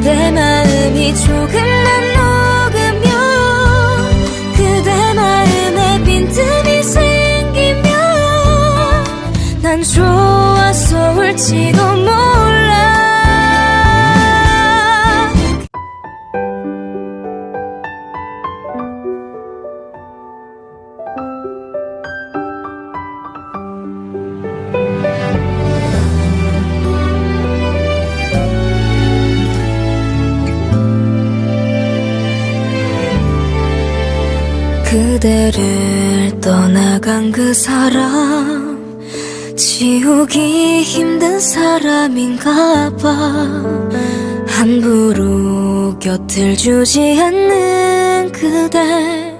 그대 마음이 조금만 녹으면 그대 마음에 빈틈이 생기면 난 좋아서 울지도 그대를 떠나간 그 사람 지우기 힘든 사람인가 봐. 함부로 곁을 주지 않는 그대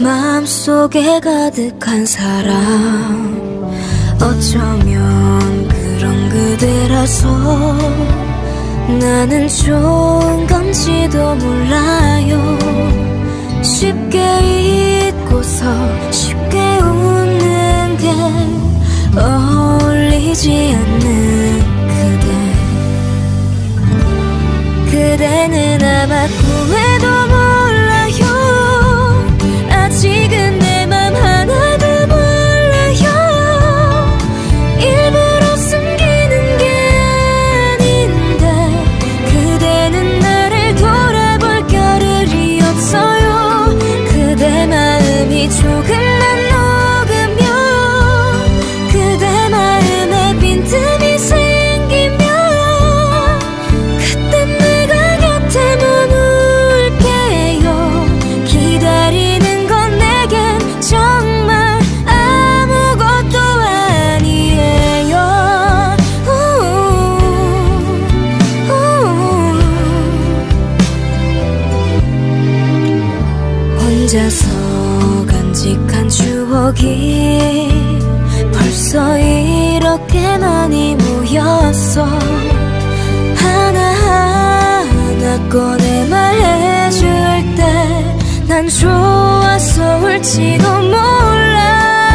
마음속에 가득한 사람. 어쩌면 그런 그대라서 나는 좋은 건지도 몰라요 쉽게 잊고서 쉽게 웃는 게 어울리지 않는 그대. 그대는 아마 벌써 이렇게 많이 모였어. 하나하나 꺼내 말해줄 때 난 좋아서 울지도 몰라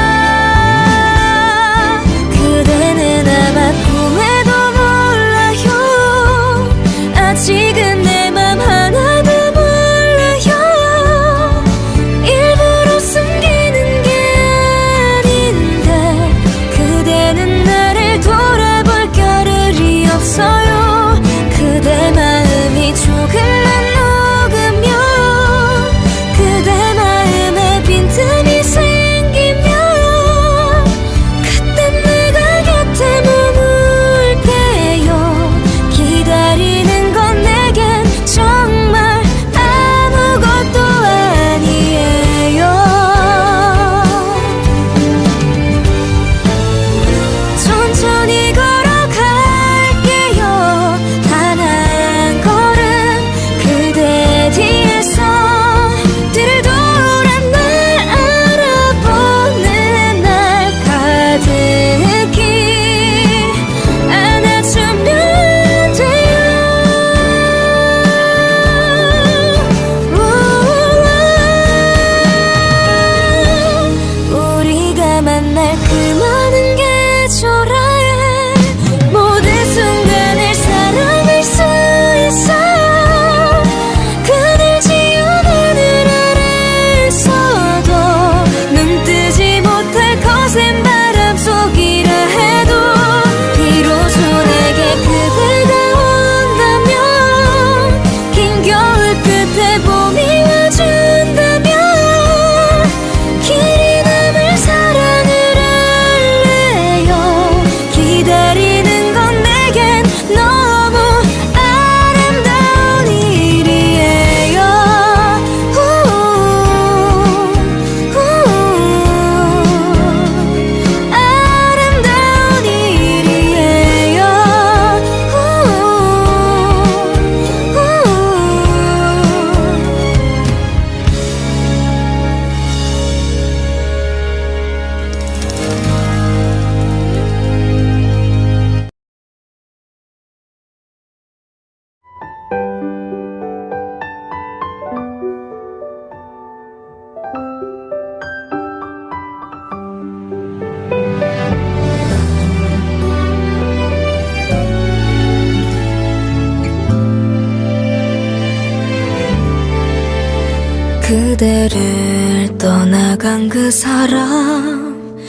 그대를 떠나간 그 사람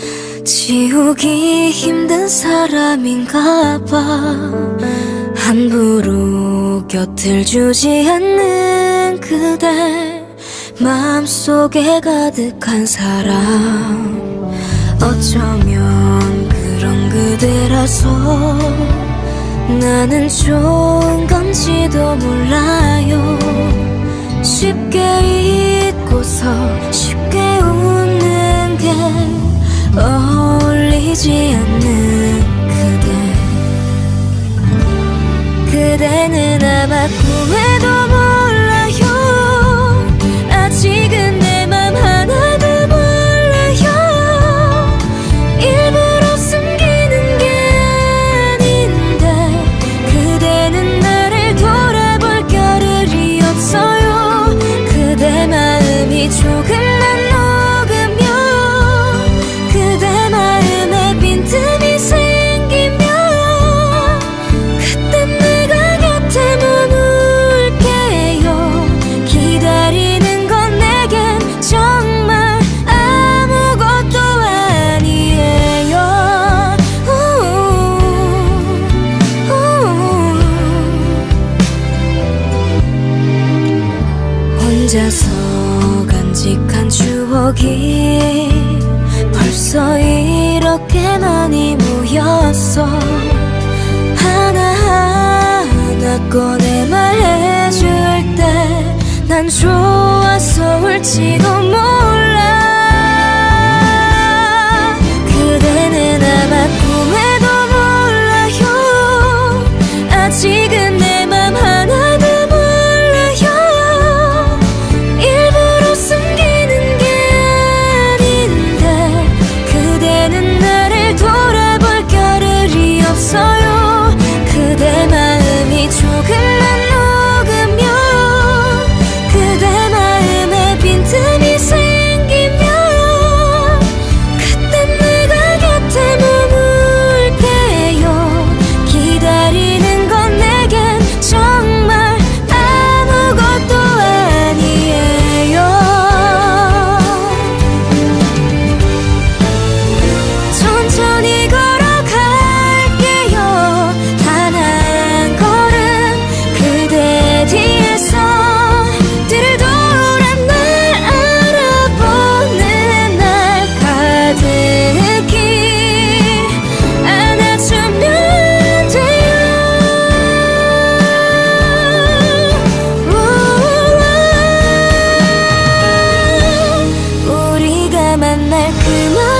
지우기 힘든 사람인가 봐. 함부로 곁을 주지 않는 그대 마음속에 가득한 사람. 어쩌면 그런 그대라서 나는 좋은 건지도 몰라요. 쉽게 잊고서 쉽게 웃는 게 어울리지 않는 그대. 그대는 아마 꿈에도 혼자서 간직한 추억이 벌써 이렇게 많이 모였어. 하나하나 꺼내 말해줄 때 난 좋아서 울지도 우리가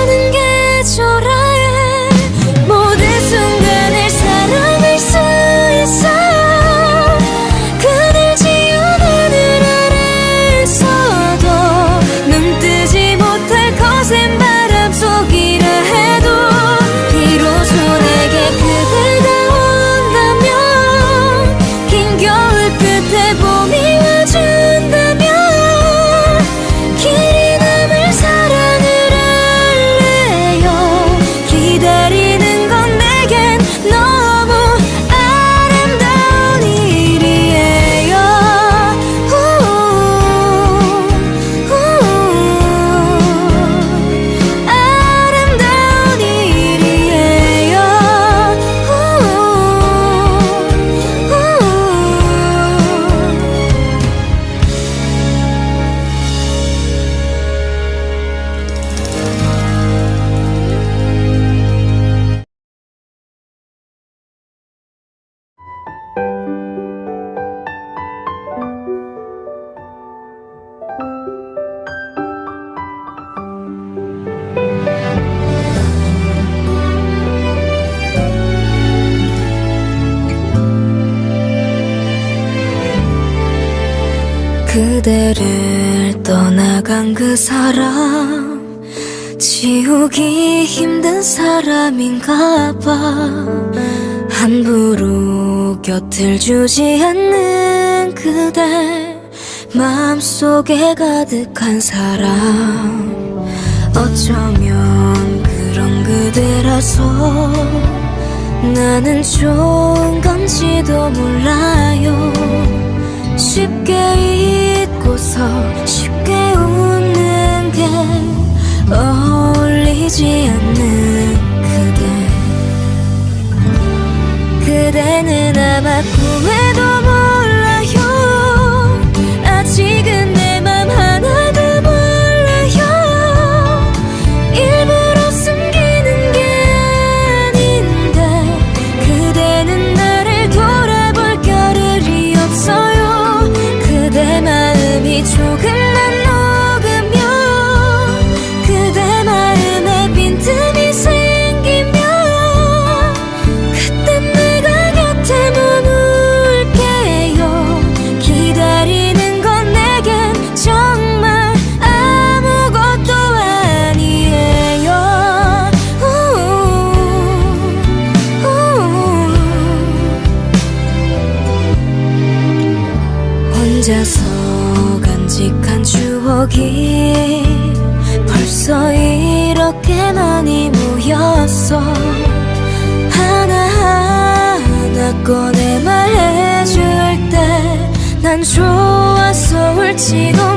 그대를 떠나간 그 사람 지우기 힘든 사람인가 봐. 함부로 곁을 주지 않는 그대 마음속에 가득한 사람. 어쩌면 그런 그대라서 나는 좋은 건지도 몰라요 쉽게 잊고서 쉽게 웃는 게 어울리지 않는 그대. 그대는 아마 꿈 벌써 이렇게 많이 모였어. 하나하나 꺼내 말해줄 때 난 좋았어. 울지도